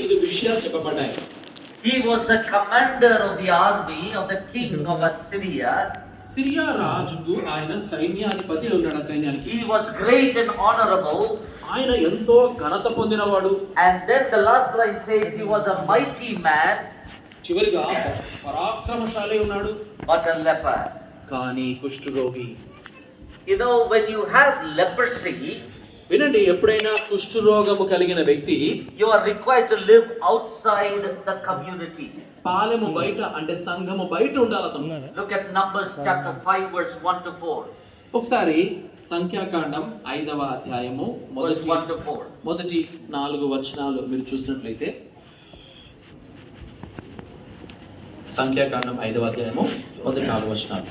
ఐదు విషయాలు చెప్పబడ్డాయి He was the commander of the army of the king of Assyria. Syria రాజుకు ఆయన సైన్యాధిపతి ఉన్నాడు ఆ సైన్యానికి He was great and honorable. ఆయన ఎంతో ఘనత పొందినవాడు And then the last line says he was a mighty man, చివరిగా పరాక్రమశాలి ఉన్నాడు but a leper. కానీ కుష్ఠరోగి You know, when you have leprosy, వినండి ఎప్పుడైనా కుష్ఠరోగము కలిగిన వ్యక్తి you are required to live outside the community. పాలెము బయట అంటే సంఘము బయట ఉండాలి అతను Look at Numbers chapter 5, verse 1 to 4. ఒకసారి సంఖ్యాకాండం ఐదవ అధ్యాయము మొదటి 1 to 4. మొదటి నాలుగు వచనాలు మీరు చూసినట్లయితే సంఖ్యాకాండం ఐదవ అధ్యాయము మొదటి నాలుగు వచనాలు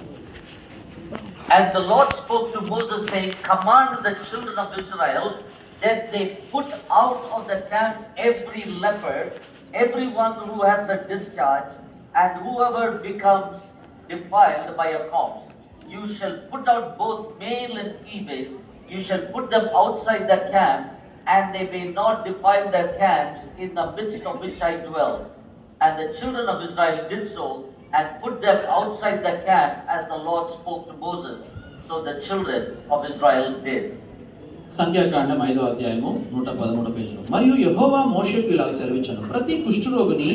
And the Lord spoke to Moses, saying, Command the children of Israel that they put out of the camp every leper, everyone who has a discharge, and whoever becomes defiled by a corpse. You shall put out both male and female. You shall put them outside the camp, and they may not defile their camps in the midst of which I dwell. And the children of Israel did so and put them outside the camp as the Lord spoke to Moses. So the children of Israel did. సంఖ్యాకాండం ఐదో అధ్యాయము నూట పదమూడు పేజీలో మరియు యహోవా మోషకు ఇలాగ సెలవిచ్చాను ప్రతి కుష్ఠరోగిని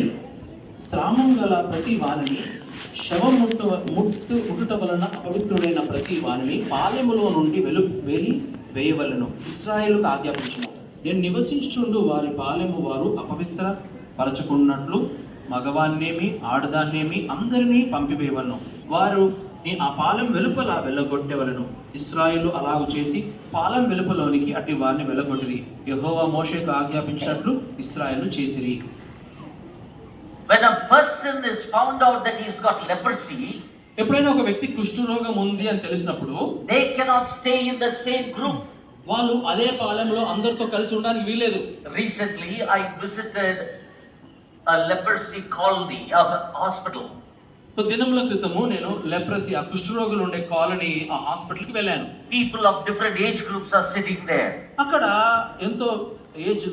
శ్రామం గల ప్రతి వాణిని శవం ముట్టు ముట్టు ముట్టుట వలన అపవిత్రుడైన ప్రతి వాణిని పాలెములో నుండి వెలు వెలి వేయవలను ఇస్రాయేల్కు ఆజ్ఞాపించను నేను నివసించుండు వారి పాలెము వారు అపవిత్ర పరచుకున్నట్లు మగవాన్నేమి ఆడదాన్నేమి అందరినీ పంపివేయవలను. వారు నీ ఆ పాలెం వెలుపల వెళ్ళగొట్టేవలను. ఇస్రాయేలు అలాగు చేసి పాలెం వెలుపలోనికి అట్టి వారిని వెళ్ళగొట్టిరి. యెహోవా మోషేకు ఆజ్ఞాపించినట్లు ఇస్రాయేలు చేసిరి. When a person is found out that he's got leprosy, ఎప్పుడైనా ఒక వ్యక్తి కుష్ఠరోగం ఉంది అని తెలిసినప్పుడు they cannot stay in the same group. వాళ్ళు అదే పాలెంలో అందరితో కలిసి ఉండడానికి వీలేదు Recently, I visited a leprosy colony, a hospital. కొద్ది దినముల క్రితము నేను లెప్రసీ ఆ కుష్ఠరోగులు ఉండే కాలనీ ఆ హాస్పిటల్కి వెళ్ళాను People of different age groups are sitting there. అక్కడ ఎంతో ఏజ్